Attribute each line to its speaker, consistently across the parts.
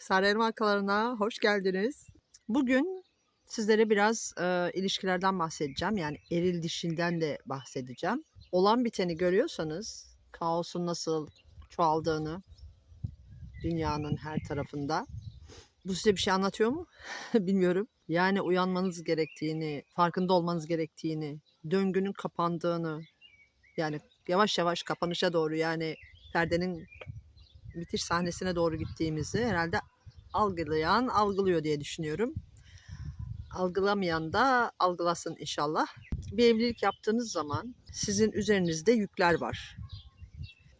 Speaker 1: Sarı Elma Akalarına hoş geldiniz. Bugün sizlere biraz e, ilişkilerden bahsedeceğim. Yani eril dişilden de bahsedeceğim. Olan biteni görüyorsanız kaosun nasıl çoğaldığını dünyanın her tarafında. Bu size bir şey anlatıyor mu? Bilmiyorum. Yani uyanmanız gerektiğini, farkında olmanız gerektiğini, döngünün kapandığını, yani yavaş yavaş kapanışa doğru yani perdenin bitiş sahnesine doğru gittiğimizi herhalde algılayan algılıyor diye düşünüyorum. Algılamayan da algılasın inşallah. Bir evlilik yaptığınız zaman sizin üzerinizde yükler var.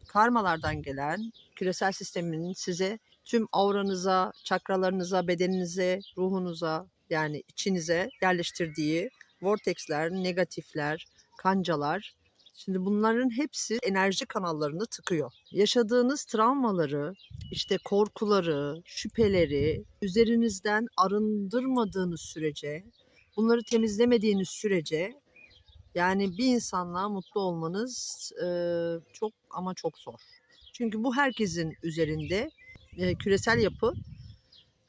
Speaker 1: Karmalardan gelen küresel sistemin size tüm auranıza, çakralarınıza, bedeninize, ruhunuza yani içinize yerleştirdiği vortexler, negatifler, kancalar Şimdi bunların hepsi enerji kanallarını tıkıyor. Yaşadığınız travmaları, işte korkuları, şüpheleri üzerinizden arındırmadığınız sürece, bunları temizlemediğiniz sürece yani bir insanla mutlu olmanız e, çok ama çok zor. Çünkü bu herkesin üzerinde e, küresel yapı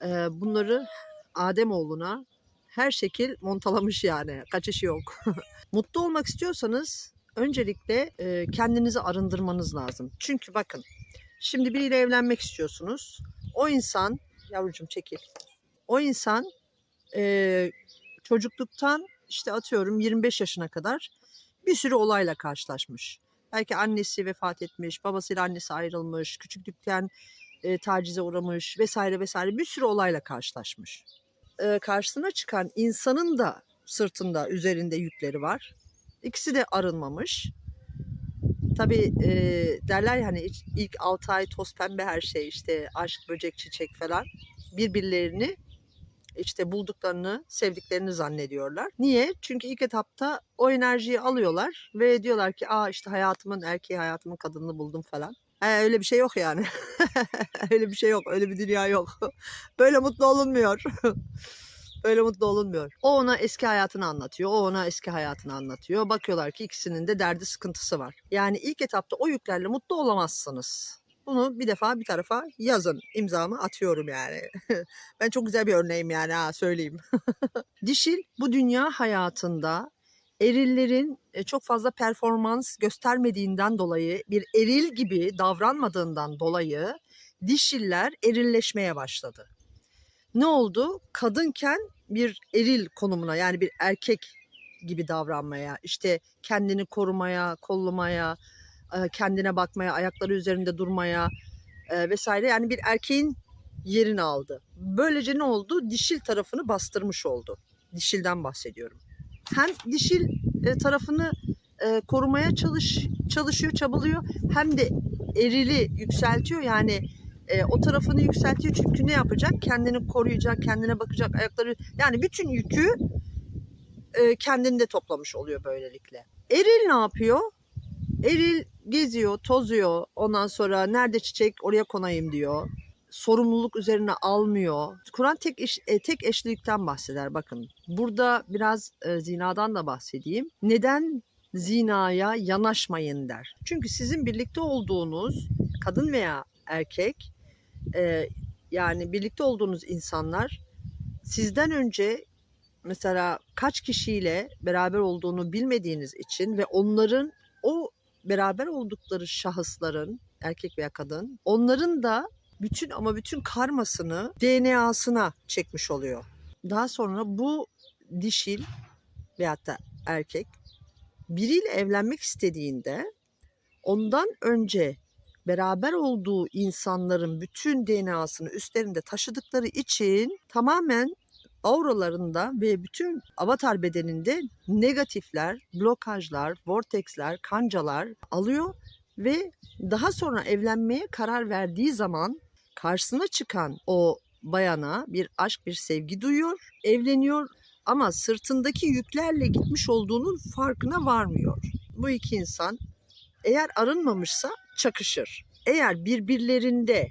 Speaker 1: e, bunları Ademoğluna her şekil montalamış yani. Kaçışı yok. mutlu olmak istiyorsanız öncelikle e, kendinizi arındırmanız lazım. Çünkü bakın şimdi biriyle evlenmek istiyorsunuz. O insan yavrucuğum çekil. O insan e, çocukluktan işte atıyorum 25 yaşına kadar bir sürü olayla karşılaşmış. Belki annesi vefat etmiş, babasıyla annesi ayrılmış, küçüklükten e, tacize uğramış vesaire vesaire bir sürü olayla karşılaşmış. E, karşısına çıkan insanın da sırtında üzerinde yükleri var. İkisi de arınmamış. Tabii e, derler ya hani ilk- ilk 6 ay toz pembe her şey işte aşk, böcek, çiçek falan birbirlerini işte bulduklarını, sevdiklerini zannediyorlar. Niye? Çünkü ilk etapta o enerjiyi alıyorlar ve diyorlar ki aa işte hayatımın erkeği, hayatımın kadınını buldum falan. He, öyle bir şey yok yani. öyle bir şey yok, öyle bir dünya yok. Böyle mutlu olunmuyor. Öyle mutlu olunmuyor. O ona eski hayatını anlatıyor. O ona eski hayatını anlatıyor. Bakıyorlar ki ikisinin de derdi sıkıntısı var. Yani ilk etapta o yüklerle mutlu olamazsınız. Bunu bir defa bir tarafa yazın. İmzamı atıyorum yani. ben çok güzel bir örneğim yani ha söyleyeyim. Dişil bu dünya hayatında erillerin e, çok fazla performans göstermediğinden dolayı bir eril gibi davranmadığından dolayı dişiller erilleşmeye başladı ne oldu? Kadınken bir eril konumuna yani bir erkek gibi davranmaya, işte kendini korumaya, kollamaya, e, kendine bakmaya, ayakları üzerinde durmaya e, vesaire yani bir erkeğin yerini aldı. Böylece ne oldu? Dişil tarafını bastırmış oldu. Dişilden bahsediyorum. Hem dişil e, tarafını korumaya çalış çalışıyor, çabalıyor hem de erili yükseltiyor. Yani e, o tarafını yükseltiyor çünkü ne yapacak? Kendini koruyacak, kendine bakacak, ayakları yani bütün yükü e, kendinde toplamış oluyor böylelikle. Eril ne yapıyor? Eril geziyor, tozuyor. Ondan sonra nerede çiçek oraya konayım diyor. Sorumluluk üzerine almıyor. Kur'an tek eş, e, tek eşlilikten bahseder. Bakın burada biraz e, zinadan da bahsedeyim. Neden zinaya yanaşmayın der. Çünkü sizin birlikte olduğunuz kadın veya erkek e, yani birlikte olduğunuz insanlar sizden önce mesela kaç kişiyle beraber olduğunu bilmediğiniz için ve onların o beraber oldukları şahısların erkek veya kadın onların da bütün ama bütün karmasını DNA'sına çekmiş oluyor. Daha sonra bu dişil veyahut da erkek biriyle evlenmek istediğinde ondan önce beraber olduğu insanların bütün DNA'sını üstlerinde taşıdıkları için tamamen auralarında ve bütün avatar bedeninde negatifler, blokajlar, vortexler, kancalar alıyor ve daha sonra evlenmeye karar verdiği zaman karşısına çıkan o bayana bir aşk, bir sevgi duyuyor, evleniyor ama sırtındaki yüklerle gitmiş olduğunun farkına varmıyor. Bu iki insan eğer arınmamışsa çakışır. Eğer birbirlerinde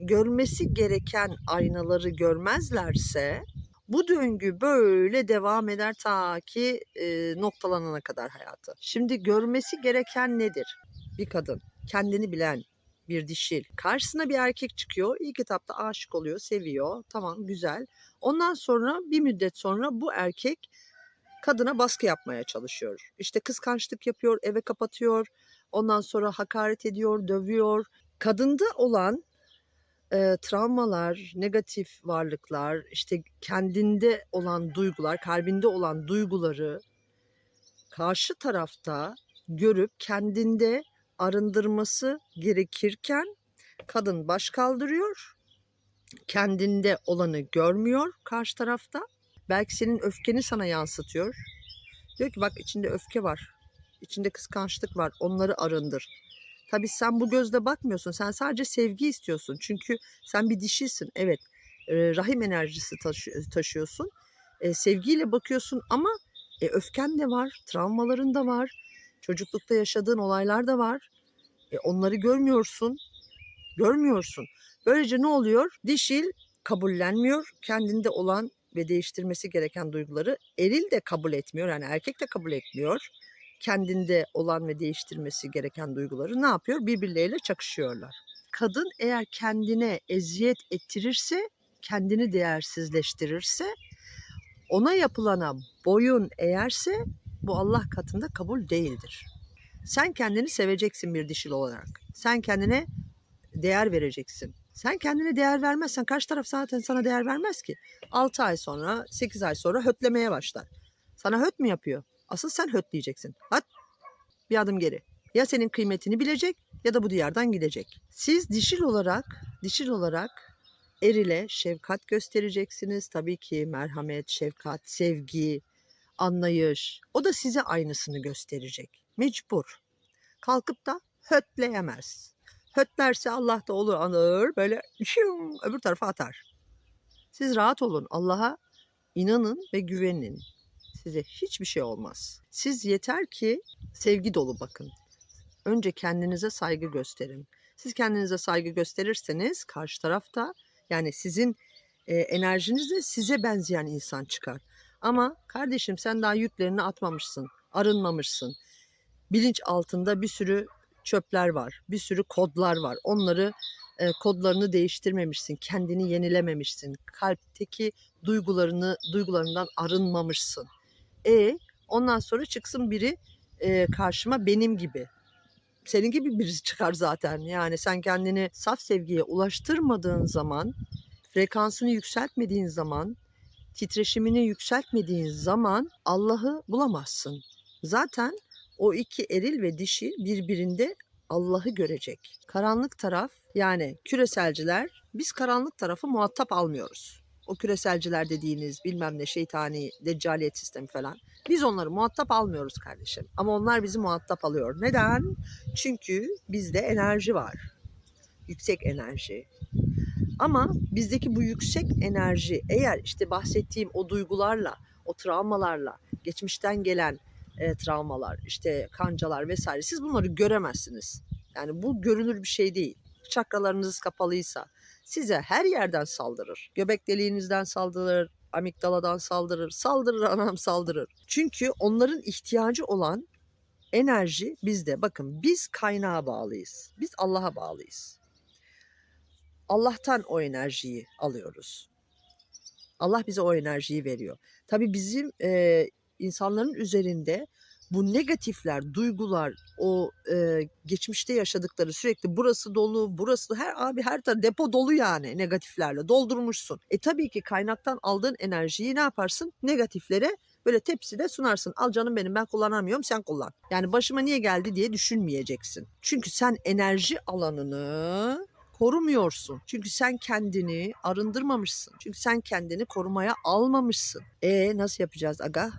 Speaker 1: görmesi gereken aynaları görmezlerse bu döngü böyle devam eder ta ki e, noktalanana kadar hayatı. Şimdi görmesi gereken nedir? Bir kadın kendini bilen, bir dişil. Karşısına bir erkek çıkıyor. İlk etapta aşık oluyor, seviyor. Tamam güzel. Ondan sonra bir müddet sonra bu erkek kadına baskı yapmaya çalışıyor. İşte kıskançlık yapıyor, eve kapatıyor. Ondan sonra hakaret ediyor, dövüyor. Kadında olan e, travmalar, negatif varlıklar, işte kendinde olan duygular, kalbinde olan duyguları karşı tarafta görüp kendinde arındırması gerekirken kadın baş kaldırıyor. Kendinde olanı görmüyor karşı tarafta. Belki senin öfkeni sana yansıtıyor. Diyor ki bak içinde öfke var. İçinde kıskançlık var. Onları arındır. Tabii sen bu gözle bakmıyorsun. Sen sadece sevgi istiyorsun. Çünkü sen bir dişisin. Evet. e, rahim enerjisi taşı- taşıyorsun. E, sevgiyle bakıyorsun ama e, öfken de var. Travmaların da var. Çocuklukta yaşadığın olaylar da var. E, onları görmüyorsun. Görmüyorsun. Böylece ne oluyor? Dişil kabullenmiyor. Kendinde olan ve değiştirmesi gereken duyguları eril de kabul etmiyor. Yani erkek de kabul etmiyor. Kendinde olan ve değiştirmesi gereken duyguları ne yapıyor? Birbirleriyle çakışıyorlar. Kadın eğer kendine eziyet ettirirse, kendini değersizleştirirse, ona yapılana boyun eğerse bu Allah katında kabul değildir. Sen kendini seveceksin bir dişil olarak. Sen kendine değer vereceksin. Sen kendine değer vermezsen karşı taraf zaten sana değer vermez ki. 6 ay sonra, 8 ay sonra hötlemeye başlar. Sana höt mü yapıyor? Asıl sen höt diyeceksin. Hat bir adım geri. Ya senin kıymetini bilecek ya da bu diyardan gidecek. Siz dişil olarak, dişil olarak erile şefkat göstereceksiniz. Tabii ki merhamet, şefkat, sevgi, anlayış. O da size aynısını gösterecek. Mecbur. Kalkıp da hötleyemez. Hötlerse Allah da olur anır böyle şım, öbür tarafa atar. Siz rahat olun. Allah'a inanın ve güvenin. Size hiçbir şey olmaz. Siz yeter ki sevgi dolu bakın. Önce kendinize saygı gösterin. Siz kendinize saygı gösterirseniz karşı tarafta yani sizin e, enerjinizle size benzeyen insan çıkar. Ama kardeşim sen daha yüklerini atmamışsın, arınmamışsın. Bilinç altında bir sürü çöpler var, bir sürü kodlar var. Onları e, kodlarını değiştirmemişsin, kendini yenilememişsin. Kalpteki duygularını duygularından arınmamışsın. E ondan sonra çıksın biri e, karşıma benim gibi. Senin gibi birisi çıkar zaten. Yani sen kendini saf sevgiye ulaştırmadığın zaman, frekansını yükseltmediğin zaman, titreşimini yükseltmediğin zaman Allah'ı bulamazsın. Zaten o iki eril ve dişil birbirinde Allah'ı görecek. Karanlık taraf yani küreselciler biz karanlık tarafı muhatap almıyoruz. O küreselciler dediğiniz bilmem ne şeytani deccaliyet sistemi falan. Biz onları muhatap almıyoruz kardeşim. Ama onlar bizi muhatap alıyor. Neden? Çünkü bizde enerji var. Yüksek enerji. Ama bizdeki bu yüksek enerji eğer işte bahsettiğim o duygularla, o travmalarla, geçmişten gelen e, travmalar, işte kancalar vesaire siz bunları göremezsiniz. Yani bu görülür bir şey değil. Çakralarınız kapalıysa size her yerden saldırır. Göbek deliğinizden saldırır, amigdaladan saldırır, saldırır anam saldırır. Çünkü onların ihtiyacı olan enerji bizde. Bakın biz kaynağa bağlıyız. Biz Allah'a bağlıyız. Allah'tan o enerjiyi alıyoruz. Allah bize o enerjiyi veriyor. Tabii bizim e, insanların üzerinde bu negatifler, duygular, o e, geçmişte yaşadıkları sürekli burası dolu, burası her abi her taraf depo dolu yani negatiflerle doldurmuşsun. E tabii ki kaynaktan aldığın enerjiyi ne yaparsın? Negatiflere böyle tepside sunarsın. Al canım benim ben kullanamıyorum sen kullan. Yani başıma niye geldi diye düşünmeyeceksin. Çünkü sen enerji alanını korumuyorsun. Çünkü sen kendini arındırmamışsın. Çünkü sen kendini korumaya almamışsın. E nasıl yapacağız aga?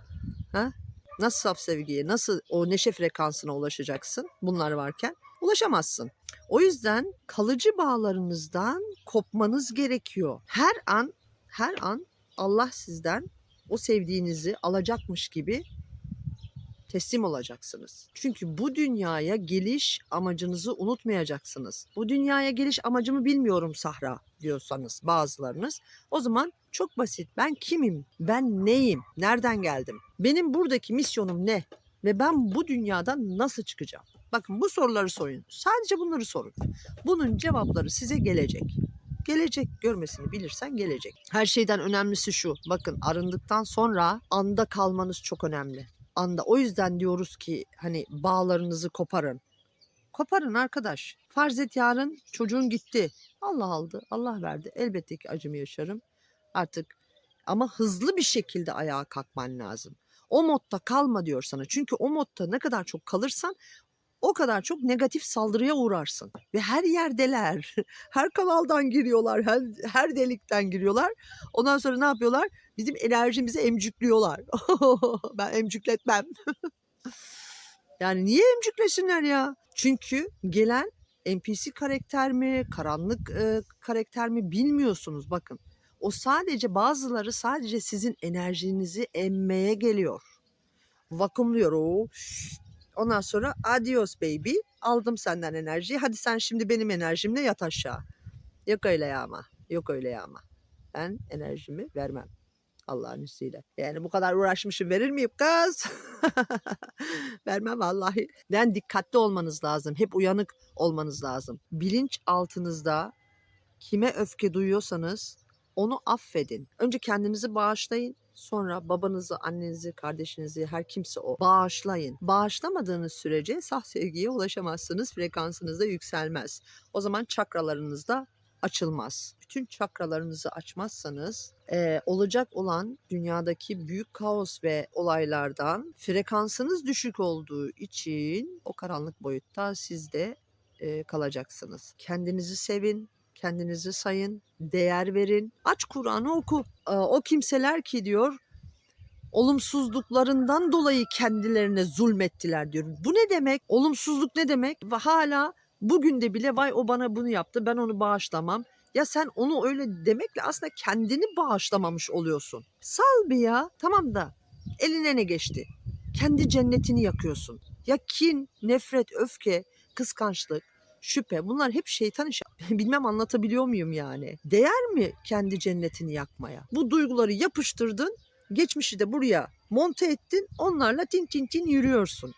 Speaker 1: Ha? Nasıl saf sevgiye, nasıl o neşe frekansına ulaşacaksın bunlar varken? Ulaşamazsın. O yüzden kalıcı bağlarınızdan kopmanız gerekiyor. Her an, her an Allah sizden o sevdiğinizi alacakmış gibi teslim olacaksınız. Çünkü bu dünyaya geliş amacınızı unutmayacaksınız. Bu dünyaya geliş amacımı bilmiyorum Sahra diyorsanız bazılarınız. O zaman çok basit. Ben kimim? Ben neyim? Nereden geldim? Benim buradaki misyonum ne? Ve ben bu dünyadan nasıl çıkacağım? Bakın bu soruları sorun. Sadece bunları sorun. Bunun cevapları size gelecek. Gelecek görmesini bilirsen gelecek. Her şeyden önemlisi şu. Bakın arındıktan sonra anda kalmanız çok önemli. Anda. O yüzden diyoruz ki hani bağlarınızı koparın. Koparın arkadaş. Farz et yarın çocuğun gitti. Allah aldı, Allah verdi. Elbette ki acımı yaşarım. Artık ama hızlı bir şekilde ayağa kalkman lazım. O modda kalma diyor sana. Çünkü o modda ne kadar çok kalırsan o kadar çok negatif saldırıya uğrarsın. Ve her yerdeler. Her kanaldan giriyorlar. Her, her delikten giriyorlar. Ondan sonra ne yapıyorlar? Bizim enerjimizi emcükliyorlar. ben emcükletmem. yani niye emcüklesinler ya? Çünkü gelen NPC karakter mi, karanlık e, karakter mi bilmiyorsunuz bakın. O sadece bazıları sadece sizin enerjinizi emmeye geliyor. Vakumluyor o. Ondan sonra adios baby. Aldım senden enerjiyi. Hadi sen şimdi benim enerjimle yat aşağı. Yok öyle ya ama. Yok öyle ya ama. Ben enerjimi vermem. Allah'ın izniyle. Yani bu kadar uğraşmışım verir miyim kız? Vermem vallahi. Ben dikkatli olmanız lazım. Hep uyanık olmanız lazım. Bilinç altınızda kime öfke duyuyorsanız onu affedin. Önce kendinizi bağışlayın. Sonra babanızı, annenizi, kardeşinizi, her kimse o bağışlayın. Bağışlamadığınız sürece saf sevgiye ulaşamazsınız. Frekansınız da yükselmez. O zaman çakralarınız da açılmaz. Bütün çakralarınızı açmazsanız eee, olacak olan dünyadaki büyük kaos ve olaylardan frekansınız düşük olduğu için o karanlık boyutta siz de eee, kalacaksınız. Kendinizi sevin, kendinizi sayın, değer verin. Aç Kur'an'ı oku. Eee, O kimseler ki diyor olumsuzluklarından dolayı kendilerine zulmettiler diyor. Bu ne demek? Olumsuzluk ne demek? Ve hala bugün de bile vay o bana bunu yaptı ben onu bağışlamam. Ya sen onu öyle demekle aslında kendini bağışlamamış oluyorsun. Sal bir ya. Tamam da eline ne geçti? Kendi cennetini yakıyorsun. Ya kin, nefret, öfke, kıskançlık, şüphe bunlar hep şeytan işi. Bilmem anlatabiliyor muyum yani? Değer mi kendi cennetini yakmaya? Bu duyguları yapıştırdın, geçmişi de buraya monte ettin, onlarla tin tin tin yürüyorsun.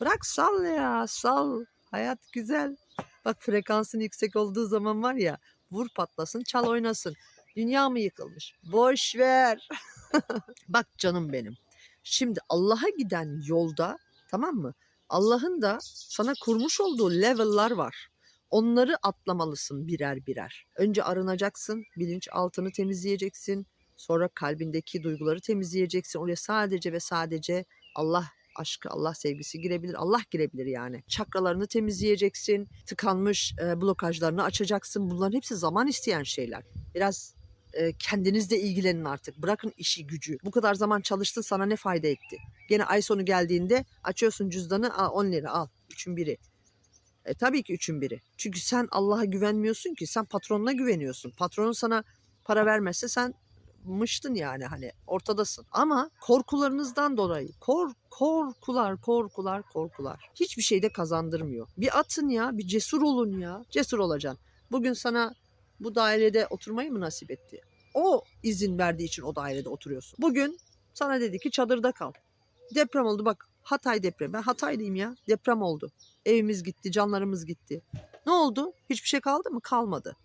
Speaker 1: Bırak sal ya, sal. Hayat güzel. Bak frekansın yüksek olduğu zaman var ya, vur patlasın, çal oynasın. Dünya mı yıkılmış? Boş ver. Bak canım benim. Şimdi Allah'a giden yolda tamam mı? Allah'ın da sana kurmuş olduğu level'lar var. Onları atlamalısın birer birer. Önce arınacaksın, bilinç altını temizleyeceksin. Sonra kalbindeki duyguları temizleyeceksin. Oraya sadece ve sadece Allah aşkı, Allah sevgisi girebilir. Allah girebilir yani. Çakralarını temizleyeceksin. Tıkanmış e, blokajlarını açacaksın. Bunların hepsi zaman isteyen şeyler. Biraz e, kendinizle ilgilenin artık. Bırakın işi gücü. Bu kadar zaman çalıştın sana ne fayda etti? Gene ay sonu geldiğinde açıyorsun cüzdanı al 10 lira al. Üçün biri. E, tabii ki üçün biri. Çünkü sen Allah'a güvenmiyorsun ki. Sen patronuna güveniyorsun. Patronun sana para vermezse sen mıştın yani hani ortadasın. Ama korkularınızdan dolayı kor, korkular korkular korkular hiçbir şey de kazandırmıyor. Bir atın ya bir cesur olun ya cesur olacaksın. Bugün sana bu dairede oturmayı mı nasip etti? O izin verdiği için o dairede oturuyorsun. Bugün sana dedi ki çadırda kal. Deprem oldu bak Hatay depremi. Ben Hataylıyım ya. Deprem oldu. Evimiz gitti, canlarımız gitti. Ne oldu? Hiçbir şey kaldı mı? Kalmadı.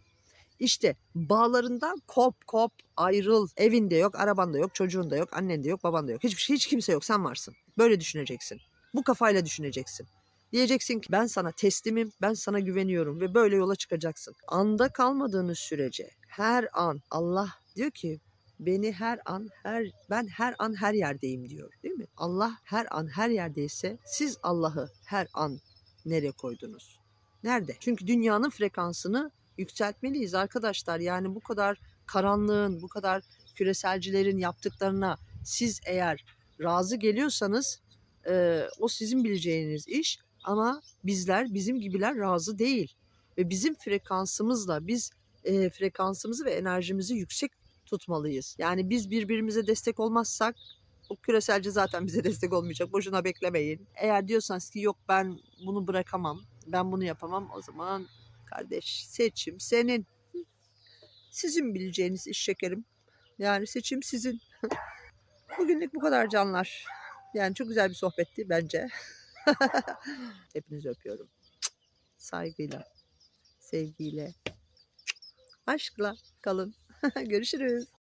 Speaker 1: İşte bağlarından kop kop ayrıl. Evinde yok, arabanda yok, çocuğun da yok, annen de yok, baban da yok. Hiçbir şey, hiç kimse yok. Sen varsın. Böyle düşüneceksin. Bu kafayla düşüneceksin. Diyeceksin ki ben sana teslimim, ben sana güveniyorum ve böyle yola çıkacaksın. Anda kalmadığınız sürece her an Allah diyor ki beni her an her ben her an her yerdeyim diyor değil mi? Allah her an her yerdeyse siz Allah'ı her an nereye koydunuz? Nerede? Çünkü dünyanın frekansını yükseltmeliyiz arkadaşlar. Yani bu kadar karanlığın, bu kadar küreselcilerin yaptıklarına siz eğer razı geliyorsanız e, o sizin bileceğiniz iş ama bizler bizim gibiler razı değil ve bizim frekansımızla biz e, frekansımızı ve enerjimizi yüksek tutmalıyız. Yani biz birbirimize destek olmazsak o küreselci zaten bize destek olmayacak. Boşuna beklemeyin. Eğer diyorsanız ki yok ben bunu bırakamam, ben bunu yapamam o zaman kardeş seçim senin. Sizin bileceğiniz iş şekerim. Yani seçim sizin. Bugünlük bu kadar canlar. Yani çok güzel bir sohbetti bence. Hepinizi öpüyorum. Saygıyla, sevgiyle, aşkla kalın. Görüşürüz.